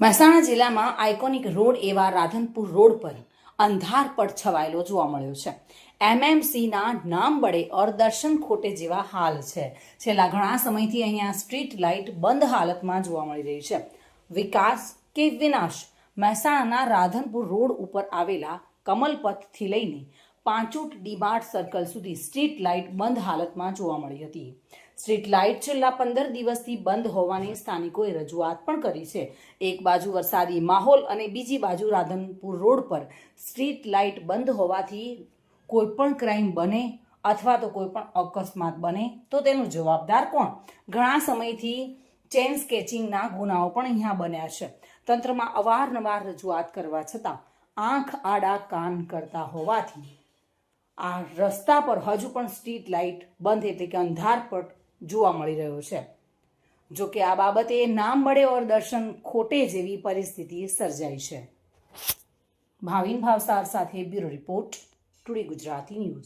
મહેસાણા જિલ્લામાં iconic road એવા Radhanpur road પર અંધારપટ છવાયેલો જોવા મળ્યો છે. એમએમસીના નામ વડે ઓર દર્શન ખોટે જેવા હાલ છે. છેલ્લા ઘણા સમયથી અહીંયા સ્ટ્રીટ લાઇટ બંધ હાલતમાં જોવા મળી રહી છે. વિકાસ કે વિનાશ મહેસાણાના રાધનપુર રોડ ઉપર આવેલા કમલપથથી લઈને પાંચોટ ડીમાર્ટ સર્કલ સુધી સ્ટ્રીટ લાઇટ બંધ હાલતમાં જોવા મળી હતી. સ્ટ્રીટ લાઇટ છેલ્લા પંદર દિવસથી બંધ હોવાની સ્થાનિકોએ રજૂઆત પણ કરી છે. એક બાજુ વરસાદી માહોલ અને બીજી બાજુ રાધનપુર રોડ પર સ્ટ્રીટ લાઇટ બંધ હોવાથી કોઈ પણ ક્રાઇમ બને અથવા તો કોઈ પણ અકસ્માત બને તો તેનો જવાબદાર કોણ? ઘણા સમયથી ચેન સ્કેચિંગના ગુનાઓ પણ અહીંયા બન્યા છે. તંત્રમાં અવારનવાર રજૂઆત કરવા છતાં આંખ, આડા, કાન કરતા હોવાથી આ રસ્તા પર હજુ પણ સ્ટ્રીટ લાઇટ બંધ એટલે કે અંધારપટ જોવા મળી રહ્યો છે. જો કે આ બાબતે નામ મળે ઓર દર્શન ખોટે જેવી પરિસ્થિતિ સર્જાઈ છે. ભાવિન ભાવસાર સાથે bureau report, today Gujarati news.